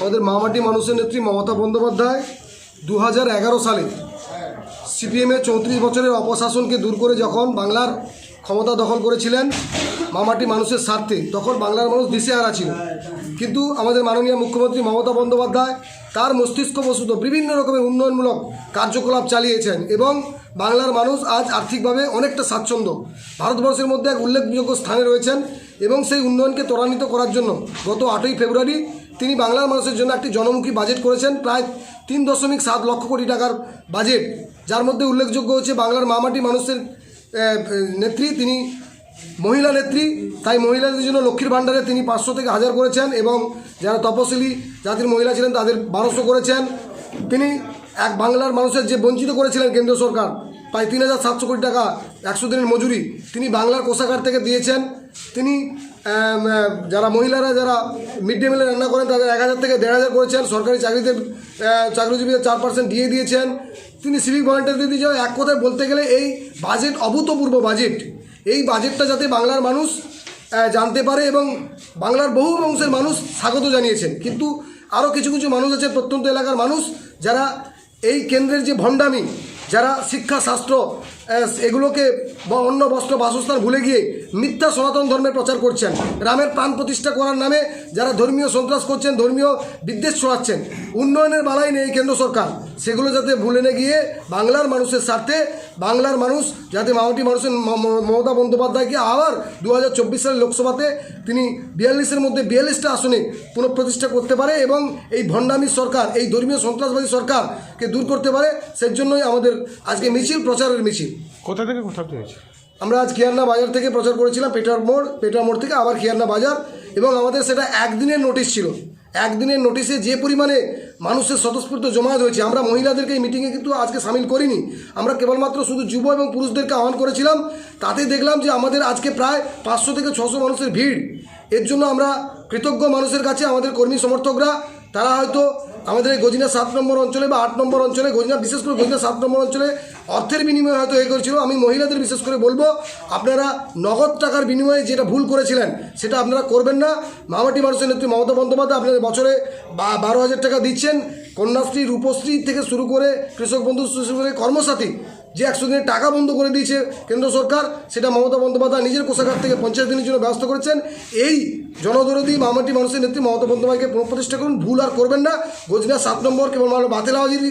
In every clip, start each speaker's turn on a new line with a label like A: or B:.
A: আমাদের মামাটি মানুষের নেত্রী মমতা বন্দ্যোপাধ্যায় দু হাজার এগারো সালে সিপিএমের চৌত্রিশ বছরের অপশাসনকে দূর করে যখন বাংলার ক্ষমতা দখল করেছিলেন মামাটি মানুষের স্বার্থে, তখন বাংলার মানুষ দিশেহারা ছিল। কিন্তু আমাদের মাননীয় মুখ্যমন্ত্রী মমতা বন্দ্যোপাধ্যায় তার মস্তিষ্ক বসুত বিভিন্ন রকমের উন্নয়নমূলক কার্যকলাপ চালিয়েছেন এবং বাংলার মানুষ আজ আর্থিকভাবে অনেকটা স্বাচ্ছন্দ্য। ভারতবর্ষের মধ্যে এক উল্লেখযোগ্য স্থানে রয়েছেন এবং সেই উন্নয়নকে ত্বরান্বিত করার জন্য গত আটই ফেব্রুয়ারি তিনি বাংলার মানুষের জন্য একটি জনমুখী বাজেট করেছেন, প্রায় তিন দশমিক সাত লক্ষ কোটি টাকার বাজেট যার মধ্যে উল্লেখযোগ্য হচ্ছে বাংলার মামাটি মানুষের নেত্রী, তিনি মহিলা নেত্রী। তাই মহিলাদের জন্য লক্ষ্মীর ভাণ্ডারে তিনি পাঁচশো থেকে হাজার করেছেন এবং যারা তপশিলি জাতির মহিলা ছিলেন তাদের বারোশো করেছেন। তিনি এক বাংলার মানুষের যে বঞ্চিত করেছিলেন কেন্দ্র সরকার, প্রায় তিন হাজার সাতশো কোটি টাকা একশো দিনের মজুরি তিনি বাংলার কোষাগার থেকে দিয়েছেন। তিনি যারা মহিলারা যারা মিড ডে মিলে রান্না করেন, তাদের এক হাজার থেকে দেড় হাজার করেছেন সরকারি চাকরিতে চাকরিজীবীদের চার পার্সেন্ট দিয়ে দিয়েছেন। তিনি সিভিক ভলেন্টিয়ার দিয়ে দিয়েছেন এক কথায় বলতে গেলে এই বাজেট অভূতপূর্ব বাজেট এই বাজেটটা যাতে বাংলার মানুষ জানতে পারে এবং বাংলার বহু অংশের মানুষ স্বাগত জানিয়েছেন। কিন্তু আরও কিছু কিছু মানুষ আছে প্রত্যন্ত এলাকার মানুষ, যারা এই কেন্দ্রের যে ভণ্ডামি যারা শিক্ষা, শাস্ত্র এগুলোকে বা অন্য বস্ত্র, বাসস্থান ভুলে গিয়ে মিথ্যা সনাতন ধর্মের প্রচার করছেন, রামের প্রাণ প্রতিষ্ঠা করার নামে যারা ধর্মীয় সন্ত্রাস করছেন, ধর্মীয় বিদ্বেষ ছড়াচ্ছেন, উন্নয়নের বালাই নেই কেন্দ্র সরকার। সেগুলো যাতে ভুলে না গিয়ে বাংলার মানুষের স্বার্থে বাংলার মানুষ যাতে মামাটি মানুষের মমতা বন্দ্যোপাধ্যায়কে আবার দু হাজার চব্বিশ সালের লোকসভাতে তিনি বিয়াল্লিশের মধ্যে বিয়াল্লিশটা আসনে পুনঃপ্রতিষ্ঠা করতে পারে এবং এই ভণ্ডামি সরকার এই ধর্মীয় সন্ত্রাসবাদী সরকারকে দূর করতে পারে সেই জন্যই আমাদের আজকে মিছিল প্রচারের মিছিল।
B: কোথা থেকে কোথা হয়েছে?
A: আমরা আজ খিয়ান্না বাজার থেকে প্রচার করেছিলাম পেটার মোড় পেটার মোড় থেকে আবার খিয়ান্না বাজার এবং আমাদের সেটা একদিনের নোটিশ ছিল। একদিনের নোটিশে যে পরিমাণে মানুষের স্বতঃস্ফূর্ত জমায়েত হয়েছে, আমরা মহিলাদেরকে এই মিটিংয়ে কিন্তু আজকে সামিল করিনি। আমরা কেবলমাত্র শুধু যুব এবং পুরুষদেরকে আহ্বান করেছিলাম। তাতে দেখলাম যে আমাদের আজকে প্রায় পাঁচশো থেকে ছশো মানুষের ভিড়। এর জন্য আমরা কৃতজ্ঞ মানুষের কাছে আমাদের কর্মী সমর্থকরা, তারা হয়তো আমাদের গজিনা সাত নম্বর অঞ্চলে বা আট নম্বর অঞ্চলে, গজিনা, বিশেষ করে গজিনা সাত নম্বর অঞ্চলে অর্থের বিনিময়ে হয়তো এ করেছিল। আমি মহিলাদের বিশেষ করে বলব, আপনারা নগদ টাকার বিনিময়ে যেটা ভুল করেছিলেন, সেটা আপনারা করবেন না। মামাটি মানুষের নেত্রী মমতা বন্দ্যোপাধ্যায় আপনাদের বছরে বারো হাজার টাকা দিচ্ছেন। কন্যাশ্রী, রূপশ্রী থেকে শুরু করে কৃষক বন্ধু শুরু করে কর্মসাথী, যে একশো দিনের টাকা বন্ধ করে দিয়েছে কেন্দ্র সরকার, সেটা মমতা বন্দ্যোপাধ্যায় নিজের কোষাগার থেকে পঞ্চাশ দিনের জন্য ব্যবস্থা করেছেন। এই জনদরদী মামাটি মানুষের নেত্রী মমতা বন্দ্যোপাধ্যায়কে পুনঃপ্রতিষ্ঠা করুন, ভুল আর করবেন না। গোজনা সাত নম্বর কেবল মাত্র বাতিলাবাজির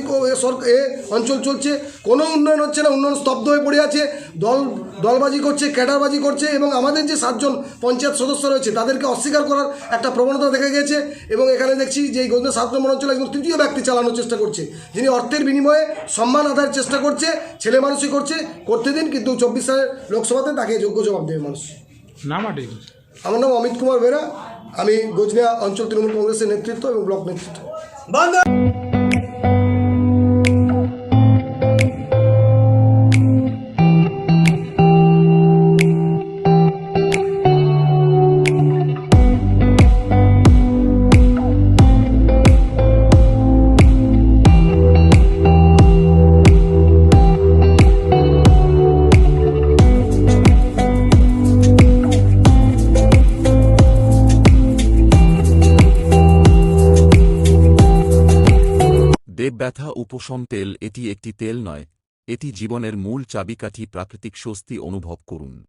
A: এ অঞ্চল চলছে। কোনো উন্নয়ন হচ্ছে না উন্নয়ন স্তব্ধ হয়ে পড়ে আছে। দল দলবাজি করছে ক্যাডারবাজি করছে এবং আমাদের যে সাতজন পঞ্চায়েত সদস্য রয়েছে তাদেরকে অস্বীকার করার একটা প্রবণতা দেখা গেছে এবং এখানে দেখছি যে এই গোজনা সাত নম্বর অঞ্চলে একজন তৃতীয় ব্যক্তি চালানোর চেষ্টা করছে যিনি অর্থের বিনিময়ে সম্মান আদায়ের চেষ্টা করছে ছেলে মানুষই করছে করতে দিন কিন্তু চব্বিশ সালের লোকসভাতে তাকে যোগ্য জবাব দেবে মানুষ।
B: নাম
A: আমার নাম অমিত কুমার বেরা আমি গোজনিয়া অঞ্চল তৃণমূল কংগ্রেসের নেতৃত্ব এবং ব্লক নেতৃত্ব।
C: দেব ব্যথা উপশম তেল এটি একটি তেল নয়, এটি জীবনের মূল চাবিকাঠি প্রাকৃতিক স্বস্তি অনুভব করুন।